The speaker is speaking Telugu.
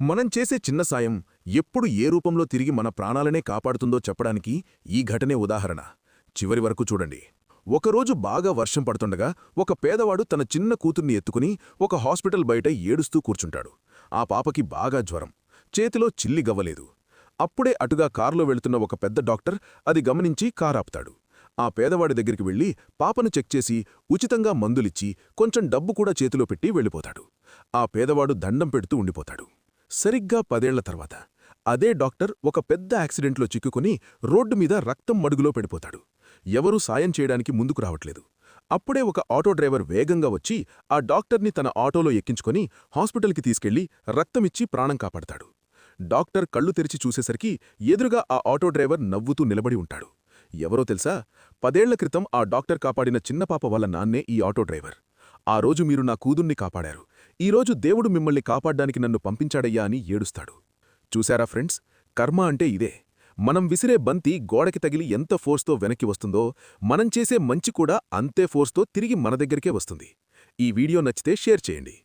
మనం చేసే చిన్న సాయం ఎప్పుడు ఏ రూపంలో తిరిగి మన ప్రాణాలనే కాపాడుతుందో చెప్పడానికి ఈ ఘటనే ఉదాహరణ. చివరి వరకు చూడండి. ఒకరోజు బాగా వర్షం పడుతుండగా ఒక పేదవాడు తన చిన్న కూతుర్ని ఎత్తుకుని ఒక హాస్పిటల్ బయట ఏడుస్తూ కూర్చుంటాడు. ఆ పాపకి బాగా జ్వరం. చేతిలో చిల్లి గవ్వలేదు. అప్పుడే అటుగా కారులో వెళుతున్న ఒక పెద్ద డాక్టర్ అది గమనించి కారాపుతాడు. ఆ పేదవాడి దగ్గరికి వెళ్ళి పాపను చెక్ చేసి ఉచితంగా మందులిచ్చి కొంచెం డబ్బు కూడా చేతిలో పెట్టి వెళ్ళిపోతాడు. ఆ పేదవాడు దండం పెడుతూ ఉండిపోతాడు. సరిగ్గా పదేళ్ళ తర్వాత అదే డాక్టర్ ఒక పెద్ద యాక్సిడెంట్లో చిక్కుకుని రోడ్డు మీద రక్తం మడుగులో పడిపోతాడు. ఎవరూ సాయం చేయడానికి ముందుకు రావట్లేదు. అప్పుడే ఒక ఆటో డ్రైవర్ వేగంగా వచ్చి ఆ డాక్టర్ని తన ఆటోలో ఎక్కించుకొని హాస్పిటల్కి తీసుకెళ్ళి రక్తమిచ్చి ప్రాణం కాపాడతాడు. డాక్టర్ కళ్ళు తెరిచి చూసేసరికి ఎదురుగా ఆ ఆటో డ్రైవర్ నవ్వుతూ నిలబడి ఉంటాడు. ఎవరో తెలుసా? పదేళ్ళ క్రితం ఆ డాక్టర్ కాపాడిన చిన్నపాప వాళ్ళ నాన్నే ఈ ఆటో డ్రైవర్. ఆ రోజు మీరు నా కూదుర్ని కాపాడారు. ఈరోజు దేవుడు మిమ్మల్ని కాపాడ్డానికి నన్ను పంపించాడయ్యా అని ఏడుస్తాడు. చూశారా ఫ్రెండ్స్? కర్మ అంటే ఇదే. మనం విసిరే బంతి గోడకి తగిలి ఎంత ఫోర్స్తో వెనక్కి వస్తుందో మనం చేసే మంచి కూడా అంతే ఫోర్స్తో తిరిగి మన దగ్గరికే వస్తుంది. ఈ వీడియో నచ్చితే షేర్ చేయండి.